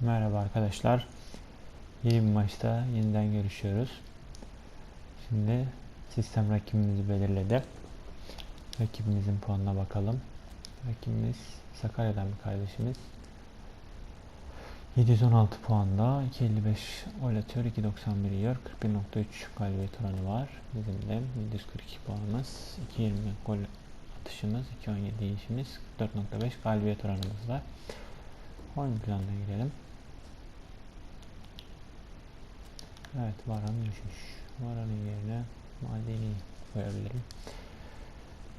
Merhaba arkadaşlar. Yeni bir maçta yeniden görüşüyoruz. Şimdi sistem rakibimizi belirledi. Rakibimizin puanına bakalım. Rakibimiz Sakarya'dan bir kardeşimiz. 716 puanda, 255 gol atıyor, 291 yiyor, 41.3 galibiyet oranı var. Bizim de 742 puanımız, 220 gol atışımız, 217 yiyişimiz, 4.5 galibiyet oranımız var. Oyun planına girelim. Evet Varan düşmüş. Varan'ın yerine Madeni koyabilirim.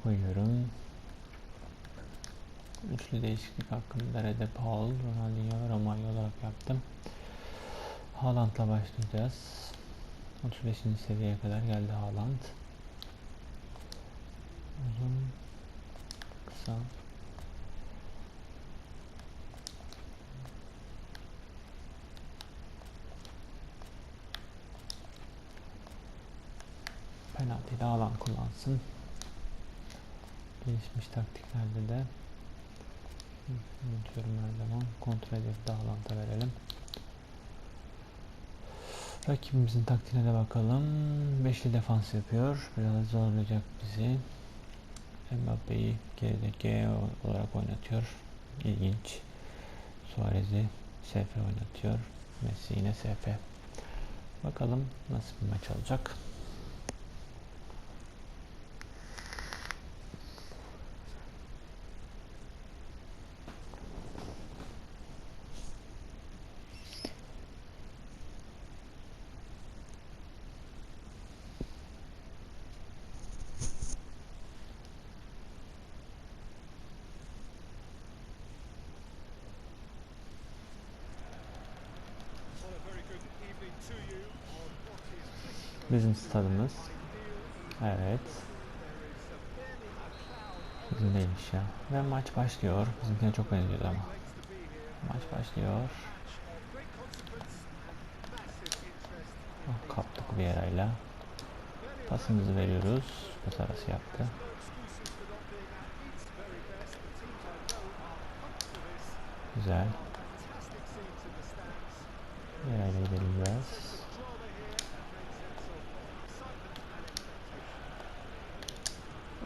Koyuyorum. Üçlü değişiklik hakkında Rede Paul, Ronaldinho ve Romario olarak yaptım. Haaland'la başlayacağız. 35. seviyeye kadar geldi Haaland. Uzun, kısa, penaltıyı da alan kullansın. Gelişmiş taktiklerde de unutuyorum her zaman kontrol edip dağlanta verelim. Rakibimizin taktiğine de bakalım. Beşli defans yapıyor. Biraz zorlayacak bizi. Mbappe'yi geride G olarak oynatıyor. İlginç. Suarez'i SF oynatıyor. Messi yine SF. Bakalım nasıl bir maç olacak. Bizim stadımız. Evet. Bizim değilmiş ya. Ve maç başlıyor. Bizimkine çok benziyordu ama. Maç başlıyor. Oh, kaptık bir yarayla. Pasımızı veriyoruz. Pas arası yaptı. Güzel. Yarayla gidelim biraz.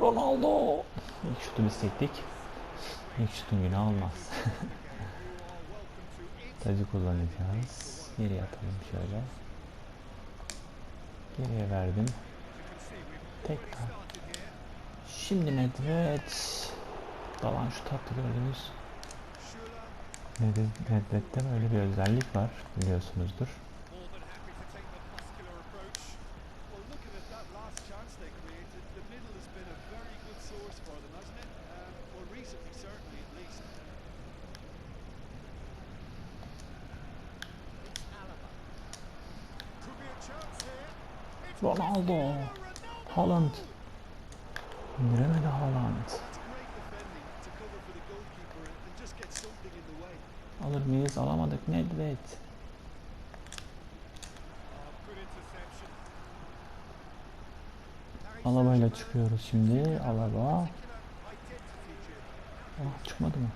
Ronaldo. İlk şutu biz. İlk şutun günü olmaz. Tacı kullanacağız. Geriye atalım şöyle. Geriye verdim. Tekrar. Şimdi Nedved. Dalan şu tatlı gördünüz. Nedved'de böyle bir özellik var biliyorsunuzdur. Ronaldo. Haaland. İndiremedi Haaland. Alır mıyız? Alamadık. Good interception. Alaba'yla çıkıyoruz şimdi. Alaba. Ah çıkmadı mı?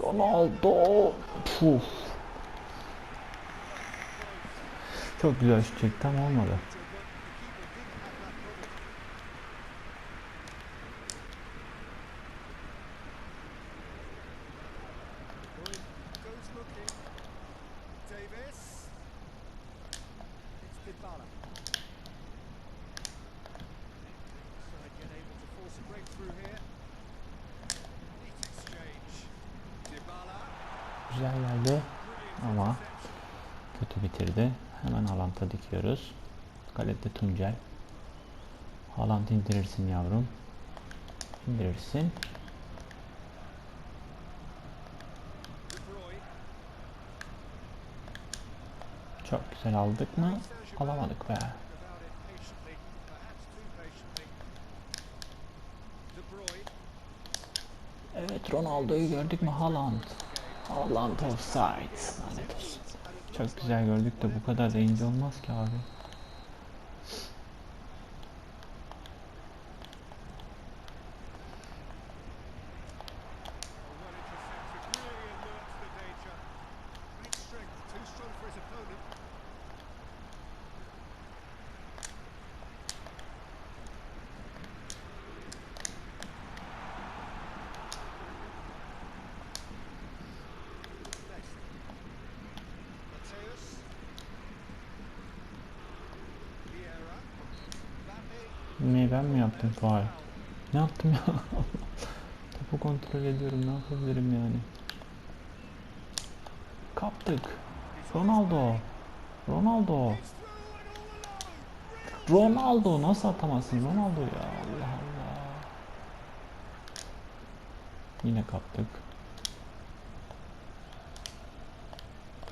Ronaldo. Puf. Çok güzel şut çekti ama olmadı. Goes looking. Davis. It's Dybala. Side get able to force a breakthrough here. Neat exchange. Dybala. Güzel geldi ama kötü bitirdi. Hemen Haaland'a dikiyoruz. Kalede Tuncel. Haaland indirirsin yavrum. İndirirsin. Çok güzel aldık mı? Alamadık be. Evet Ronaldo'yu gördük mü? Haaland. Haaland offside. Lanet olsun. Çok güzel gördük de bu kadar da ince olmaz ki abi. Ben mi yaptım faal? Ne yaptım ya? Topu kontrol ediyorum. Ne yapabilirim yani? Kaptık. Ronaldo. Ronaldo. Ronaldo nasıl atamazsın Ronaldo ya Allah Allah. Yine kaptık.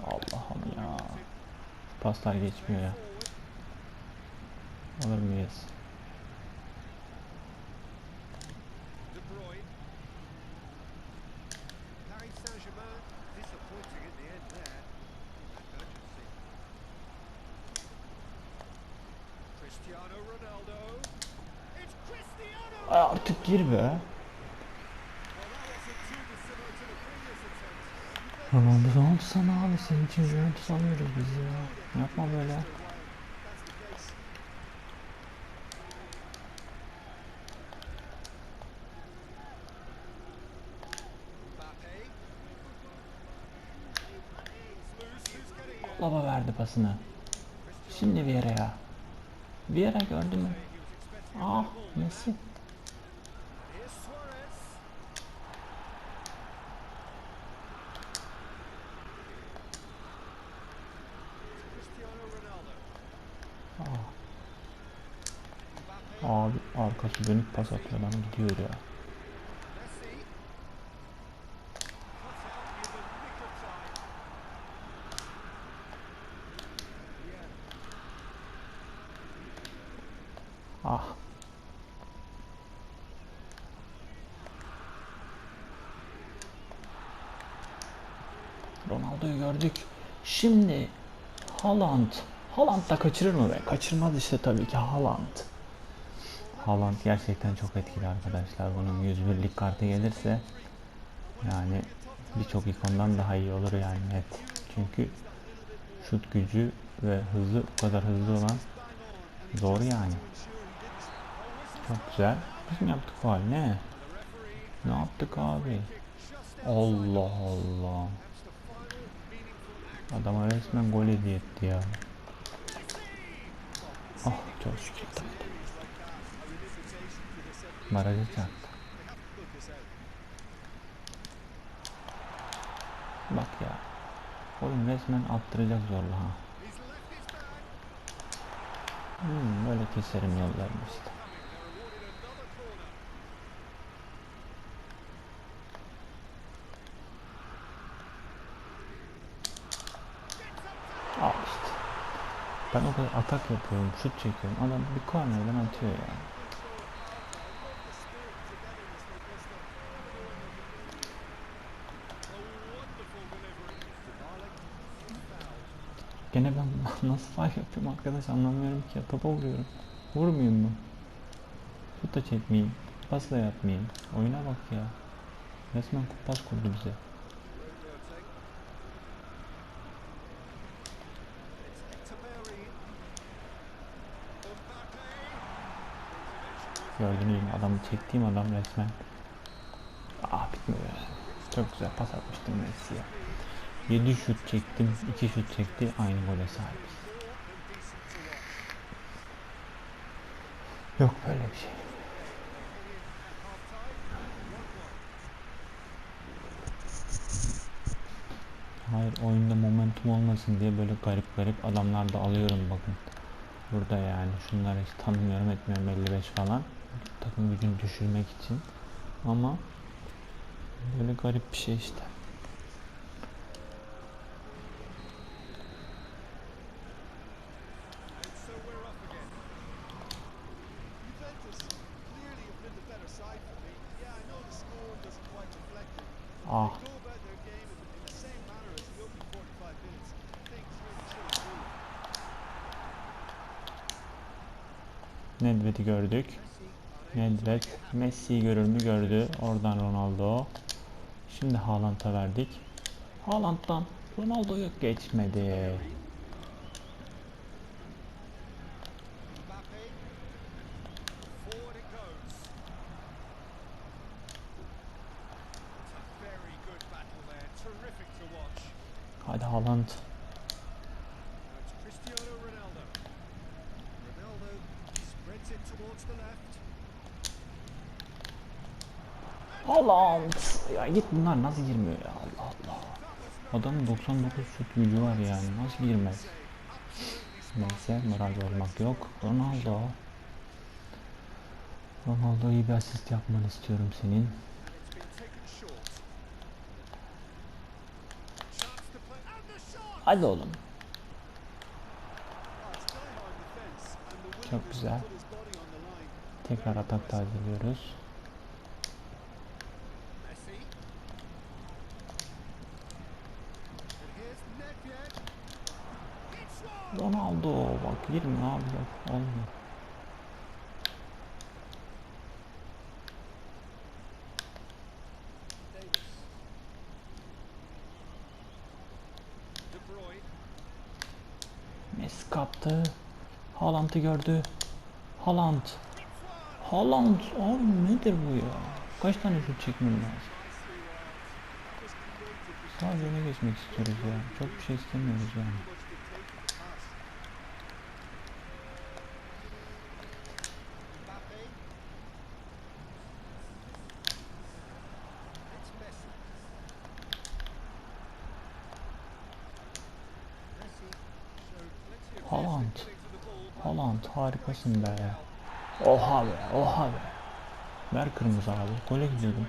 Allah'ım ya. Paslar geçmiyor ya. Alır mıyız? Artık gir be. Ronaldo ne abi? Senin için Juventus alıyoruz biz ya. Yapma böyle. Baba verdi pasını. Şimdi. Bir yere gördün mü? Ah. Messi. Abi arkası dönük pas atıyor adam gidiyor ya. Ah. Ronaldo'yu gördük. Şimdi Haaland. Haaland da kaçırır mı be? Kaçırmaz işte tabii ki Haaland. Haaland gerçekten çok etkili arkadaşlar. Bunun 101'lik kartı gelirse yani birçok ikondan daha iyi olur yani net. Çünkü şut gücü ve hızı bu kadar hızlı olan zor yani. Çok güzel. Biz mi yaptık faal ne? Ne yaptık abi? Allah Allah. Adama resmen gol hediye etti ya. Ah çok şükür. Baraja çarptı. Bak ya. Oğlum resmen attıracak zorla ha. Hmm, böyle keserim yollarını işte. Al işte. Ben o kadar atak yapıyorum, şut çekiyorum. Adam bir kornerden atıyor ya. nasıl faal yapıyorum arkadaş anlamıyorum ki. Topa vuruyorum. Vurmayayım mı? Şut da çekmeyeyim. Pas da yapmayayım. Oyuna bak ya. Resmen kumpas kurdu bize. Gördüğünüz gibi adamı çektiğim adam resmen. Aa bitmiyor. Çok güzel pas atmıştım Messi'ye. 7 şut çektim, 2 şut çekti, aynı gole sahibiz. Yok böyle bir şey. Hayır oyunda momentum olmasın diye böyle garip garip adamlar da alıyorum bakın. Burada yani şunları hiç tanımıyorum etmiyorum 55 falan. Takım gücünü düşürmek için. Ama böyle garip bir şey işte. İmprove. Nedved'i gördük. Nedved Messi'yi görür mü gördü. Oradan Ronaldo. Şimdi Haaland'a verdik. Haaland'dan Ronaldo'yu geçmedi. Left. Haaland. Ya git bunlar nasıl girmiyor ya Allah Allah. Adamın 99 şut gücü var yani nasıl girmez? Neyse moral olmak yok. Ronaldo. Ronaldo iyi bir asist yapmanı istiyorum senin. The winner Çok güzel. Tekrar atak tazeliyoruz. Ronaldo bak girmiyor abi olmuyor. Davis. De Bruyne. Messi kaptı. Haaland'ı gördü. Haaland. Haaland abi nedir bu ya? Kaç tane şut çekmem lazım? Sadece öne geçmek istiyoruz ya. Çok bir şey istemiyoruz yani. Harikasın be. Oha be oha be. Ver kırmızı abi. Gole gidiyordum.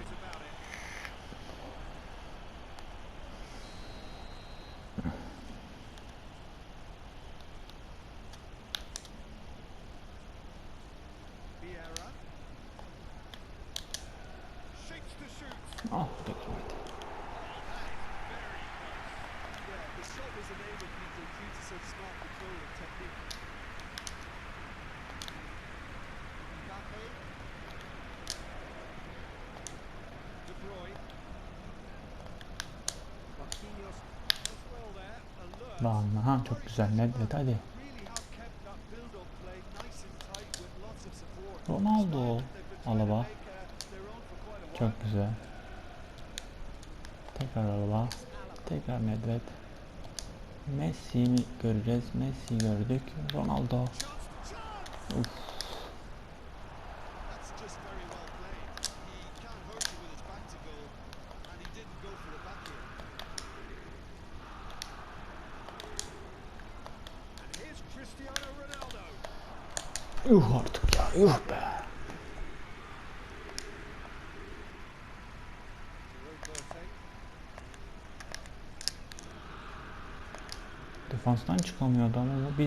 Make, uh, their own for quite a while. Çok güzel. Tekrar Alaba. Alaba. Tekrar Nedved. Messi'yi göreceğiz. Messi gördük. Ronaldo. Uf. Defanstan çıkamıyor adam ama 1-1. To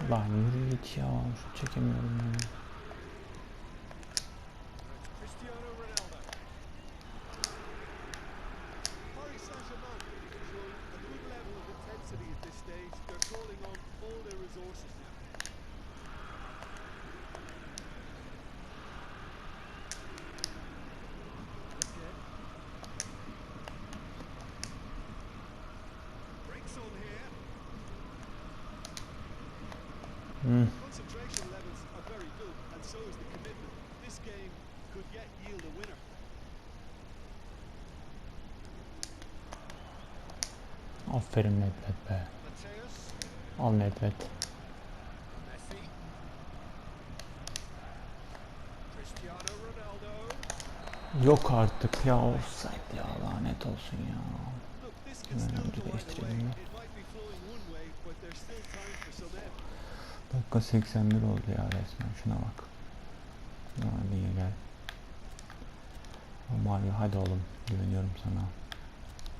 break. Lan yürü git ya. Şu çekemiyorum ya. Concentration levels are very good, and so is the commitment. This game could yet yield a winner. Aferin Nedved be. Al Nedved. Yok artık ya offside ya lanet olsun ya. Still önce değiştirelim ya. Dakika 81 oldu ya resmen şuna bak. Hadi gel. Mario hadi oğlum güveniyorum sana.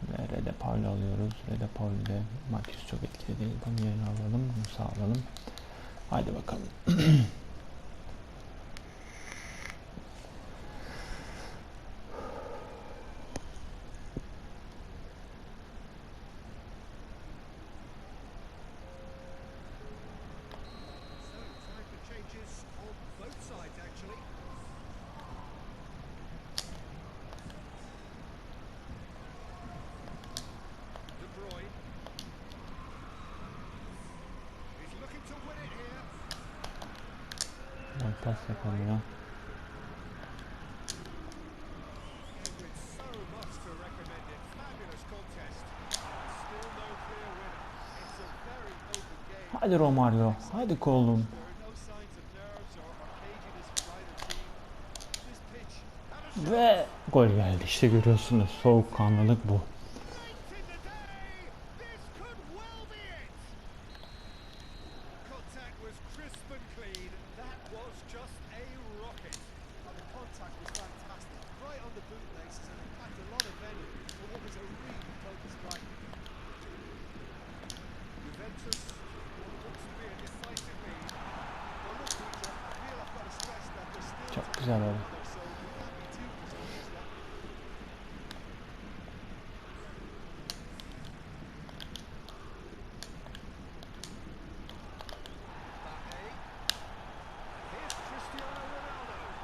Ve Rede Paul'u alıyoruz. Rede Paul'ü de Matius çok etkili değil. Bunu yerine alalım. Bunu sağlayalım. Haydi bakalım. Ters yapalım ya. Hadi Romario, hadi kolum. Ve gol geldi. İşte görüyorsunuz soğukkanlılık bu. Here's Cristiano Ronaldo.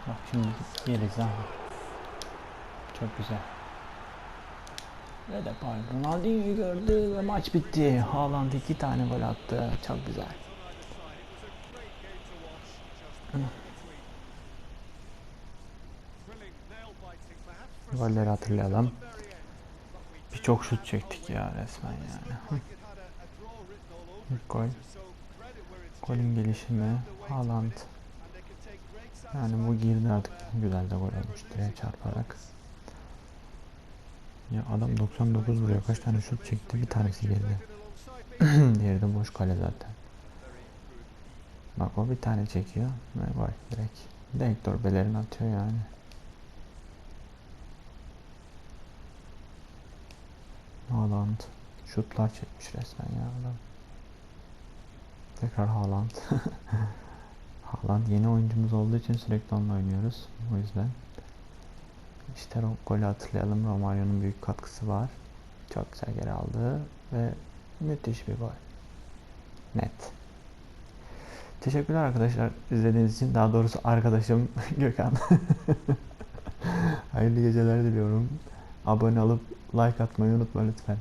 Bak şimdi yeriz ha. Çok güzel. Ve de Ronaldinho'yu gördü ve maç bitti. Haaland iki tane gol attı. Çok güzel. We did Birçok şut çektik ya resmen yani. İlk gol. Golün gelişimi Haaland. Yani bu girdi artık. Güzel de gol olmuş direğe çarparak. Ya adam 99 vuruyor. Kaç tane şut çekti? Bir tanesi girdi. Diğeri de boş kale zaten. Bak o bir tane çekiyor ve gol direkt. Direkt torbelerini atıyor yani. Haaland. Şutlar çekmiş resmen ya adam. Tekrar Haaland. Haaland yeni oyuncumuz olduğu için sürekli onunla oynuyoruz. O yüzden. İşte golü hatırlayalım. Romario'nun büyük katkısı var. Çok güzel geri aldı ve müthiş bir gol. Net. Teşekkürler arkadaşlar izlediğiniz için. Daha doğrusu arkadaşım Gökhan. Hayırlı geceler diliyorum. Abone olup like atmayı unutma lütfen.